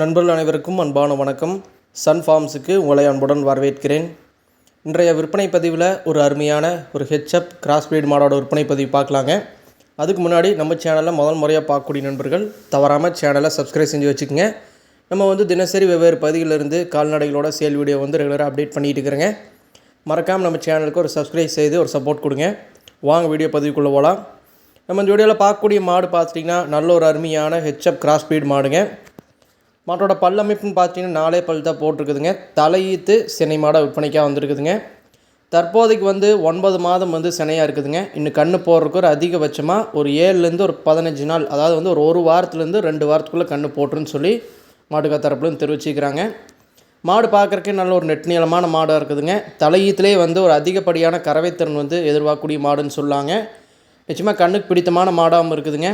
நண்பர்கள் அனைவருக்கும் அன்பான வணக்கம். சன் ஃபார்ம்ஸுக்கு உங்களை அன்புடன் வரவேற்கிறேன். இன்றைய விற்பனை பதிவில் ஒரு அருமையான ஒரு ஹெச்அப் கிராஸ் பிரீட் மாடோட விற்பனை பதிவு பார்க்கலாங்க. அதுக்கு முன்னாடி நம்ம சேனலில் முதல் முறையாக பார்க்கக்கூடிய நண்பர்கள் தவறாமல் சேனலை சப்ஸ்கிரைப் செஞ்சு வச்சுக்கோங்க. நம்ம வந்து தினசரி வெவ்வேறு பதிவிலிருந்து கால்நடைகளோட சேல் வீடியோ வந்து ரெகுலராக அப்டேட் பண்ணிகிட்டு இருக்கிறேங்க. மறக்காமல் நம்ம சேனலுக்கு ஒரு சப்ஸ்கிரைப் செய்து ஒரு சப்போர்ட் கொடுங்க. வாங்க வீடியோ பதிவுக்குள்ளே போகலாம் நம்ம இந்த வீடியோவில் பார்க்கக்கூடிய மாடு பார்த்துட்டிங்கன்னா நல்ல ஒரு அருமையான ஹெச்அப் கிராஸ் பிரீட் மாடுங்க. மாட்டோட பல்லமைப்புன்னு பார்த்தீங்கன்னா நாலே பல் தான் போட்டிருக்குதுங்க. தலையீத்து சினை மாடை விற்பனைக்காக வந்திருக்குதுங்க. தற்போதைக்கு வந்து ஒன்பது மாதம் வந்து சினையாக இருக்குதுங்க. இன்னும் கண்ணு போடுறதுக்கு ஒரு அதிகபட்சமாக ஒரு ஏழுலேருந்து ஒரு பதினஞ்சு நாள் அதாவது வந்து ஒரு ஒரு வாரத்துலேருந்து ரெண்டு வாரத்துக்குள்ளே கண்ணு போட்டுருன்னு சொல்லி மாட்டுக்கா தரப்புலேருந்து தெரிவிச்சுக்கிறாங்க. மாடு பார்க்குறக்கே நல்ல ஒரு நெட் நீளமான மாடாக இருக்குதுங்க. தலையீத்துலேயே வந்து ஒரு அதிகப்படியான கறவைத்திறன் வந்து எதிர்பார்க்கக்கூடிய மாடுன்னு சொல்லாங்க. நிச்சயமாக கண்ணுக்கு பிடித்தமான மாடாகவும் இருக்குதுங்க.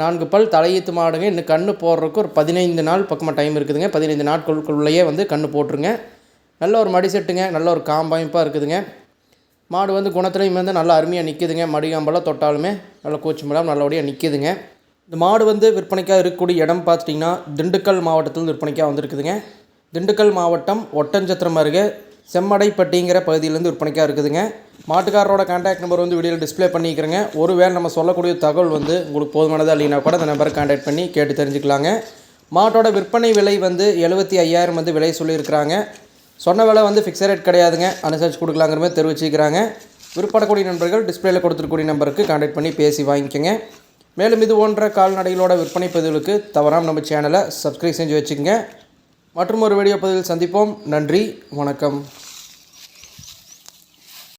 நான்கு பல் தலையீத்து மாடுங்க. இன்னும் கன்று போடுறதுக்கு ஒரு பதினைந்து நாள் பக்கமாக டைம் இருக்குதுங்க. பதினைந்து நாட்களுக்குள்ளேயே வந்து கன்று போட்டுருங்க. நல்ல ஒரு மடி செட்டுங்க. நல்ல ஒரு காம்பமைப்பாக இருக்குதுங்க. மாடு வந்து குணத்துலையும் வந்து நல்லா அருமையாக நிற்கிதுங்க மடிகாம்பெல்லாம் தொட்டாலுமே நல்ல கூச்சமெல்லாம் நல்லபடியாக நிற்கிதுங்க இந்த மாடு வந்து விற்பனைக்காக இருக்கக்கூடிய இடம் பார்த்துட்டிங்கன்னா திண்டுக்கல் மாவட்டத்தில் விற்பனைக்காக வந்திருக்குதுங்க. திண்டுக்கல் மாவட்டம் ஒட்டஞ்சத்திரம் அருகே செம்மடைப்பட்டிங்கிற பகுதியிலேருந்து விற்பனைக்காக இருக்குதுங்க. மாட்டுக்காரரோட கான்டாக்ட் நம்பர் வந்து வீடியோவில் டிஸ்பிளே பண்ணிக்கிறேங்க. ஒருவேளை நம்ம சொல்லக்கூடிய தகவல் வந்து உங்களுக்கு போதுமானதாக இல்லைனா கூட அந்த நம்பரை கான்டாக்ட் பண்ணி கேட்டு தெரிஞ்சுக்கலாங்க. மாட்டோட விற்பனை விலை வந்து எழுபத்தி ஐயாயிரம் வந்து விலை சொல்லியிருக்கிறாங்க. சொன்ன விலை வந்து ஃபிக்ஸட் ரேட் கிடையாதுங்க. அனுசரித்து கொடுக்கலாங்கிற மாதிரி தெரிவிச்சிக்கிறாங்க விற்படக்கூடிய நண்பர்கள் டிஸ்பிளேல கொடுத்துருக்கூடிய நம்பருக்கு கான்டாக்ட் பண்ணி பேசி வாங்கிக்கோங்க. மேலும் இது போன்ற கால்நடைகளோட விற்பனை பதிவுகளுக்கு தவறாமல் நம்ம சேனலை சப்ஸ்கிரைப் செஞ்சு வச்சுக்கோங்க. மற்றும் ஒரு வீடியோ பதிவில் சந்திப்போம். நன்றி. வணக்கம்.